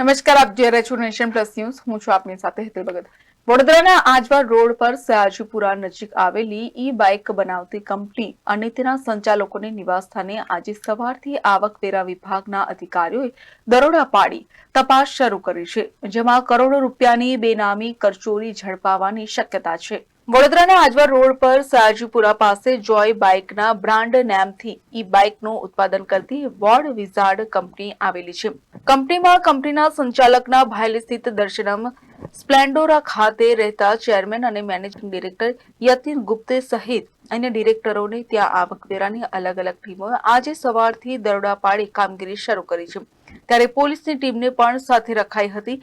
નમસ્કાર, આપ જોઈ રહ્યા છો નેશન પ્લસ ન્યૂઝ. હું છું આપની સાથે હેતલ ભગત. વડોદરાના આજવા રોડ પર સયાજીપુરા નજીક આવેલી ઈ બાઇક બનાવતી કંપની અને તેના સંચાલકોની નિવાસસ્થાને આજે સવારથી આવકવેરા વિભાગના અધિકારીઓએ દરોડા પાડી તપાસ શરૂ કરી છે, જેમાં કરોડો રૂપિયાની બેનામી, કરચોરી ઝડપાવાની શક્યતા છે. વડોદરાના આજવા રોડ પર સયાજીપુરા પાસે જોય બાઇકના બ્રાન્ડ નેમથી ઈ બાઇકનું ઉત્પાદન કરતી વોર્ડ વિઝાર્ડ કંપની આવેલી છે. કંપનીમાં કંપનીના સંચાલકના ભાયલી સ્થિત દર્શનમ સ્પ્લેન્ડોરા ખાતે રહેતા ચેરમેન અને મેનેજિંગ ડિરેક્ટર યતિન ગુપ્તે સહિત અન્ય ડિરેક્ટરોને ત્યાં આવકવેરાની અલગ અલગ ટીમોએ આજે સવારથી દરોડા પાડી કામગીરી શરૂ કરી છે. ત્યારે પોલીસની ટીમને પણ સાથે રખાઈ હતી.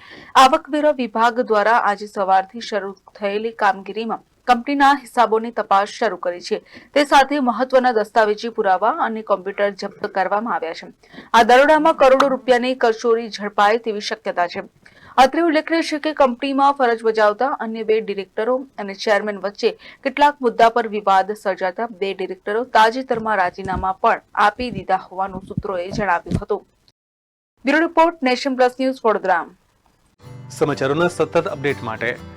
આવકવેરા વિભાગ દ્વારા આજે સવારથી શરૂ થયેલી કામગીરીમાં કંપનીના હિસાબોની તપાસ શરૂ કરી છે. તે સાથે મહત્વના દસ્તાવેજી પુરાવા અને કોમ્પ્યુટર જપ્ત કરવામાં આવ્યા છે. આ દરોડામાં કરોડો રૂપિયાની કરચોરી ઝડપાય તેવી શક્યતા છે. અત્રે ઉલ્લેખનીય છે કે કંપનીમાં ફરજ બજાવતા અન્ય બે ડિરેક્ટરો અને ચેરમેન વચ્ચે કેટલાક મુદ્દા પર વિવાદ સર્જાતા બે ડિરેક્ટરો તાજેતરમાં રાજીનામા પણ આપી દીધા હોવાનું સૂત્રોએ જણાવ્યું હતું. Bureau report nation plus news Vadodara. સમાચારોના સતત અપડેટ માટે